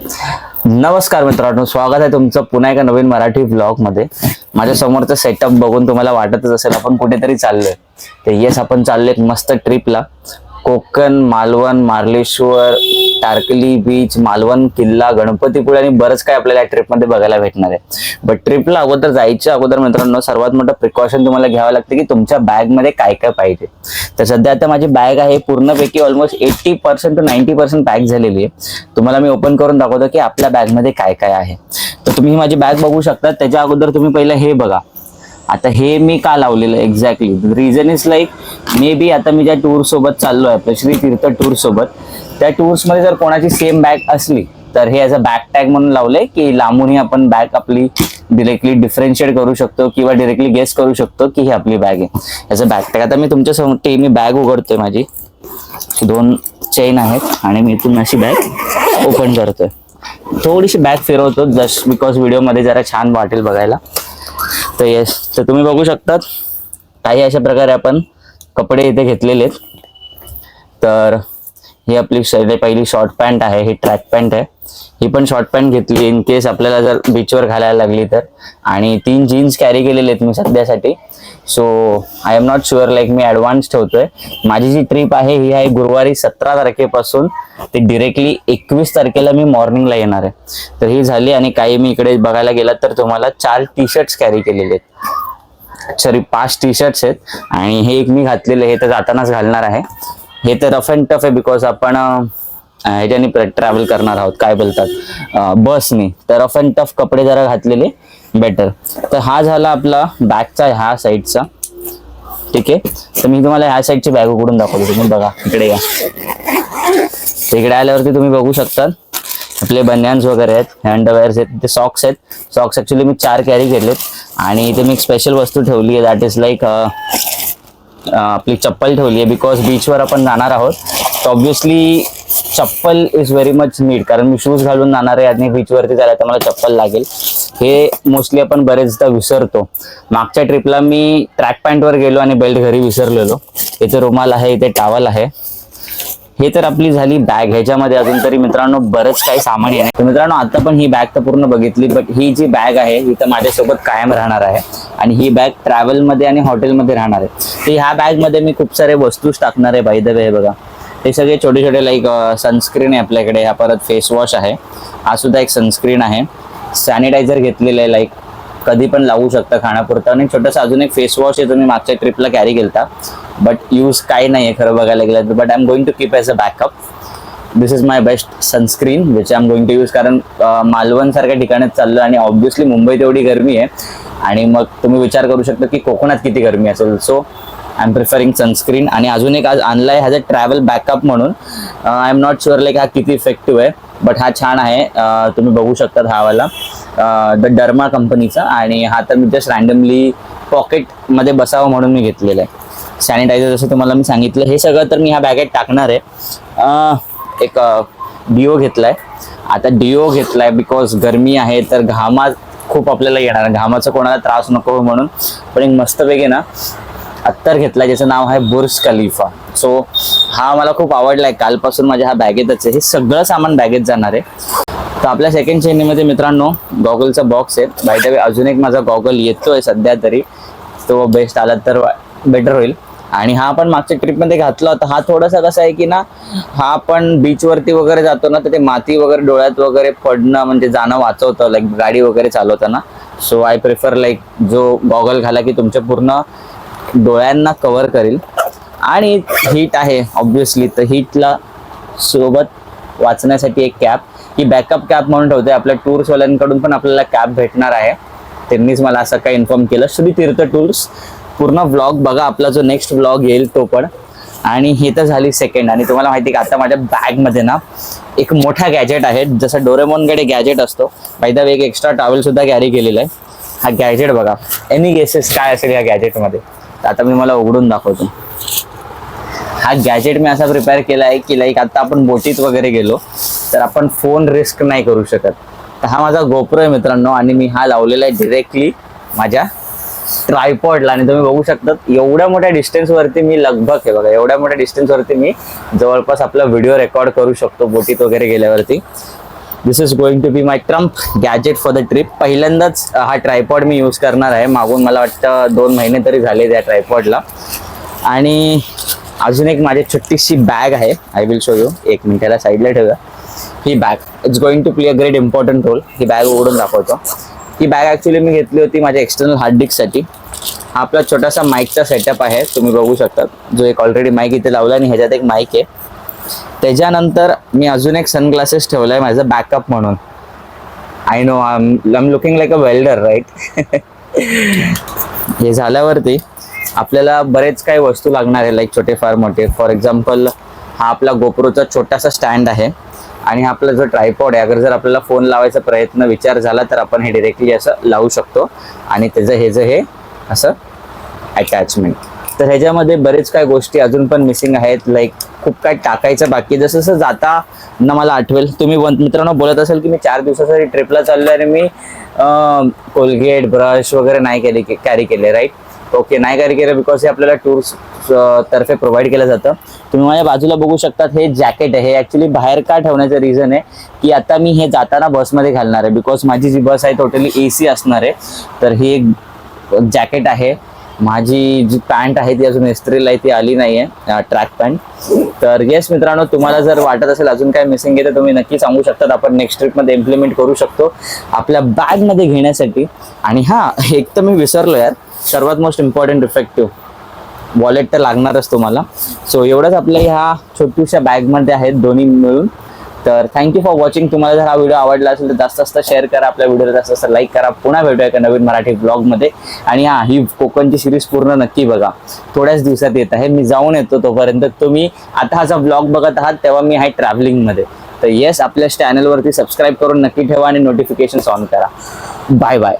नमस्कार मित्रांनो स्वागत आहे तुमचं पुन्हा एका नवीन मराठी ब्लॉगमध्ये. माझ्या समोरचं सेटअप बघून तुम्हाला वाटतच असेल आपण कुठेतरी चाललोय. तर येस आपण चाललोय एक मस्त ट्रिपला कोकण मालवण मार्लेश्वर टारकली बीच मालवण किल्ला गणपतीपुळे आणि बरंच काय आपल्याला या ट्रिपमध्ये बघायला भेटणार आहे. बट ट्रिपला अगोदर जायच्या अगोदर मित्रांनो सर्वात मोठं प्रिकॉशन तुम्हाला घ्यावं लागतं की तुमच्या बॅगमध्ये काय काय पाहिजे. तर सध्या आता माझी बॅग आहे पूर्णपैकी almost eighty percent to ninety percent pack झालेली आहे. तुम्हाला मी ओपन करून दाखवतो की आपल्या बॅगमध्ये काय काय आहे. तर तुम्ही माझी बॅग बघू शकता. त्याच्या अगोदर तुम्ही पहिलं हे बघा. आता हे मी का लावलेलं exactly reason is like maybe आता मी ज्या टूर सोबत चाललो आहे श्री तीर्थ टूर सोबत त्या टूर्समध्ये जर कोणाची सेम बॅग असली तर हे ॲज अ बॅग टॅग म्हणून लावलंय की लांबूनही आपण बॅग आपली डिरेक्टली डिफरेन्शिएट करू शकतो किंवा डिरेक्टली गेस करू शकतो की ही आपली बॅग आहे. ॲज अ बॅग टॅग आता मी तुमच्यासमोर ते मी बॅग उघडतोय माझी. दोन चेन आहेत आणि मी इथून अशी बॅग ओपन करतोय. थोडीशी बॅग फिरवतो जस्ट बिकॉज व्हिडिओमध्ये जरा छान वाटेल बघायला. तर येस तर तुम्ही बघू शकतात काही अशा प्रकारे आपण कपडे इथे घेतलेले आहेत. तर ही आपली पहिली शॉर्ट पॅन्ट आहे ही ट्रॅक पॅन्ट आहे. ही पण शॉर्ट पॅन्ट घेतली इन केस आपल्याला जर बीचवर घालायला लागली तर. आणि तीन जीन्स कॅरी केलेले आहेत मी सध्यासाठी. So I am not sure like me advance ठेवतोय माझी जी ट्रिप आहे ही आहे गुरुवारी सतरा तारखेपासून. ते डिरेक्टली एकवीस तारखेला मी मॉर्निंगला येणार आहे. तर ही झाली आणि काही मी इकडे बघायला गेलात तर तुम्हाला चार टी शर्ट्स कॅरी केलेले आहेत. सॉरी पाच टी शर्ट्स आहेत. आणि हे एक मी घातलेलं हे तर जातानाच घालणार आहे. हे तर रफ अँड टफ आहे बिकॉज आपण ह्याच्यानी ह्याच्याने ट्रॅव्हल करणार आहोत काय बोलतात? बसने तर रफ अँड टफ कपडे जरा घातलेले बेटर तर हा झाला आपला बॅगचा ह्या साईडचा ठीक आहे? तर मी तुम्हाला ह्या साईडची बॅग उघडून दाखवतो. तुम्ही बघा इकडे या. तिकडे इकडे आल्यावरती तुम्ही बघू शकता आपले बनियान्स वगैरे आहेत हँडवेअर्स आहेत ते सॉक्स आहेत. सॉक्स ऍक्च्युली मी चार कॅरी केलेत आणि इथे मी एक स्पेशल वस्तू ठेवली आहे. दॅट इज लाईक आपली चप्पल ठेवली आहे. बिकॉज बीचवर आपण जाणार आहोत. तर ऑब्व्हियसली चप्पल इज व्हेरी मच नीड कारण मी शूज घालून जाणार आहे आणि बीचवरती जायला तर मला चप्पल लागेल. हे मोस्टली आपण बरेचदा विसरतो. मागच्या ट्रिपला मी ट्रॅक पॅन्टवर गेलो आणि बेल्ट घरी विसरलेलो. इथे रुमाल आहे इथे टावल आहे. हे तर आपली झाली बॅग ह्याच्यामध्ये अजून तरी मित्रांनो बरंच काही सामान आहे तर मित्रांनो आता पण ही बॅग तर पूर्ण बघितली बट ही जी बॅग आहे ही तर माझ्यासोबत कायम राहणार आहे. आणि ही बॅग ट्रॅव्हलमध्ये आणि हॉटेलमध्ये राहणार आहे. तर ह्या बॅगमध्ये मी खूप सारे वस्तूच टाकणार आहे बाय द वे बघा. हे सगळे छोटे छोटे लाईक सनस्क्रीन आहे आपल्याकडे. हा परत फेस वॉश आहे. हा सुद्धा एक सनस्क्रीन आहे. सॅनिटायझर घेतलेलं आहे लाईक कधी पण लावू शकता खाण्यापुरतं. आणि छोटंसं अजून एक फेस वॉश आहे तुम्ही मागच्या ट्रिपला कॅरी केलता. बट यूज काय नाही आहे खरं बघायला गेलं but I am going to keep as a backup this is my best sunscreen which I am going to use कारण मालवणसारख्या मालवण सारख्या ठिकाणात चाललं आणि ऑब्व्हियसली मुंबईत एवढी गरमी आहे. आणि मग तुम्ही विचार करू शकता की कोकणात किती गरमी असेल. So I am preferring sunscreen आणि अजून एक आज आणलाय अ ट्रॅव्हल बॅकअप म्हणून. I am not sure like हा किती इफेक्टिव्ह आहे. बट हा छान आहे. तुम्ही बघू शकता हा वाला द डर्मा कंपनीचा आणि हा तर मी जस्ट रँडमली पॉकेटमध्ये बसावं म्हणून मी घेतलेला आहे. सॅनिटायझर जसं तुम्हाला मी सांगितलं हे सगळं तर मी ह्या बॅगेत टाकणार आहे. एक डिओ घेतलाय. आता डिओ घेतलाय बिकॉज गरमी आहे तर घामा खूप आपल्याला येणार. आहे. घामाचा कोणाला त्रास नको म्हणून. पण एक मस्तपैकी ना अत्तर घेतला ज्याचं नाव आहे बुर्ज खलिफा. सो हा मला खूप आवडलाय. कालपासून माझ्या हा बॅगेतच आहे. हे सगळं सामान बॅगेत जाणार आहे. तर आपल्या सेकंड श्रेणीमध्ये मित्रांनो गॉगलचा बॉक्स आहे. बाय अजून एक माझा गॉगल येतोय सध्या तरी. तो बेस्ट आला तर बेटर होईल. आणि हा पण मागच्या ट्रिपमध्ये घातला होता. हा थोडासा कसा आहे की ना हा आपण बीचवरती वगैरे जातो ना तर ते माती वगैरे डोळ्यात वगैरे पडणं म्हणजे जाणं वाचवतं लाईक गाडी वगैरे चालवताना. सो आय प्रिफर लाईक जो गॉगल घाला की तुमच्या पूर्ण डोळ्यांना कव्हर करेल. आणि हीट आहे ऑब्विसली तर हीटला सोबत वाचण्यासाठी एक कॅप ही बॅकअप कॅप म्हणून ठेवते आपल्या टूर्सवाल्यांकडून पण आपल्याला कॅप भेटणार आहे. त्यांनीच मला असं काही इन्फॉर्म केलं. श्री तीर्थ टूर्स पूर्ण व्लॉग बघा. आपला जो नेक्स्ट व्लॉग येईल तो पण. आणि ही तर झाली सेकंड आणि तुम्हाला माहिती आहे का आता माझ्या बॅगमध्ये ना एक मोठा गॅजेट आहे. जसं डोरेमॉनकडे गॅजेट असतो. पाहिजे एक एक्स्ट्रा टॉवेलसुद्धा कॅरी केलेला आहे. हा गॅजेट बघा. एनी गेसेस काय असेल या गॅजेटमध्ये आता मी मला उघडून दाखवतो. हा गॅजेट मी असा प्रिपेअर केला आहे की लाईक आता आपण बोटीत वगैरे गेलो तर आपण फोन रिस्क नाही करू शकत. तर हा माझा गोप्रो आहे मित्रांनो आणि मी हा लावलेला आहे डिरेक्टली माझ्या ट्रायपॉडला आणि तुम्ही बघू शकता एवढ्या मोठ्या डिस्टन्सवरती मी लगभग हे बघा एवढ्या मोठ्या डिस्टन्सवरती मी जवळपास आपला व्हिडिओ रेकॉर्ड करू शकतो बोटीत वगैरे गेल्यावरती. This is going to be my trump gadget for the trip पहिल्यांदाच हा ट्रायपॉड मी यूज करणार आहे. मागून मला वाटतं दोन महिने तरी झाले त्या ट्रायपॉडला आणि अजून एक माझी छोटीशी बॅग आहे. आय विल शो यू एक मिनिटाला साईडला ठेवूया. ही bag it's going to play a great important role he bag उघडून दाखवतो. ही बॅग ॲक्च्युली मी घेतली होती माझ्या एक्सटर्नल हार्ड डिस्कसाठी हा आपला छोटासा माईकचा सेटअप आहे. तुम्ही बघू शकता. जो एक ऑलरेडी माईक इथे लावला आणि ह्याच्यात एक माईक आहे. त्याच्यानंतर मी अजून एक सनग्लासेस ठेवला आहे माझा बॅकअप म्हणून. I know I am looking like a welder right हे झाल्यावरती आपल्याला बरेच काही वस्तू लागणार आहे लाईक छोटे फार मोठे. फॉर एक्झाम्पल हा आपला गोप्रोचा छोटासा स्टँड आहे आणि हा आपला जो ट्रायपॉड आहे अगर जर आपल्याला फोन लावायचा प्रयत्न विचार झाला तर आपण हे डिरेक्टली असं लावू शकतो. आणि त्याचं हे जे हे असं अटॅचमेंट तर ह्याच्यामध्ये बरेच काय गोष्टी अजून पण मिसिंग आहेत. लाईक खूप काय टाकायचं बाकी जसं जसं जाता ना मला आठवेल. तुम्ही वन- मित्रांनो बोलत असेल की मी चार दिवसासाठी ट्रिपला चाललो आणि मी कोलगेट ब्रश वगैरे नाही केले कॅरी केले राईट ओके नाही कॅरी केलं बिकॉज हे आपल्याला टूर्स तर्फे प्रोव्हाइड केलं जातं. तुम्ही माझ्या बाजूला बघू शकतात हे जॅकेट आहे. हे ॲक्च्युली बाहेर का ठेवण्याचं रिझन आहे की आता मी हे जाताना बसमध्ये घालणार आहे. बिकॉज माझी जी बस आहे टोटली ए सी असणार आहे. तर ही एक जॅकेट आहे. माझी जी पॅन्ट आहे ती अजून इस्त्रीला आहे ती आली नाही आहे ट्रॅक पॅन्ट तर येस मित्रांनो तुम्हाला जर वाटत असेल अजून काय मिसिंग आहे तर तुम्ही नक्की सांगू शकतात. आपण नेक्स्ट ट्रिपमध्ये इम्प्लिमेंट करू शकतो आपल्या बॅगमध्ये घेण्यासाठी. आणि हां एक तर मी विसरलो यार. सर्वात मोस्ट इम्पॉर्टंट इफेक्टिव्ह वॉलेट तर लागणारच तुम्हाला. सो एवढंच आपल्या ह्या छोट्याशा बॅगमध्ये आहेत दोन्ही मिळून. तर थँक्यू फॉर वॉचिंग तुम्हाला जर हा व्हिडिओ आवडला असेल तर जास्त जास्त शेअर करा. आपल्या व्हिडिओला जास्त जास्त लाईक करा. पुन्हा भेटूया एका नवीन मराठी ब्लॉगमध्ये आणि हा ही कोकणची सिरीज पूर्ण नक्की बघा. थोड्याच दिवसात येत आहे. मी जाऊन येतो तोपर्यंत. तुम्ही आता हा ब्लॉग बघत आहात तेव्हा मी आहे ट्रॅव्हलिंगमध्ये तर येस आपल्या चॅनलवरती सबस्क्राईब करून नक्की ठेवा आणि नोटिफिकेशन ऑन करा. Bye bye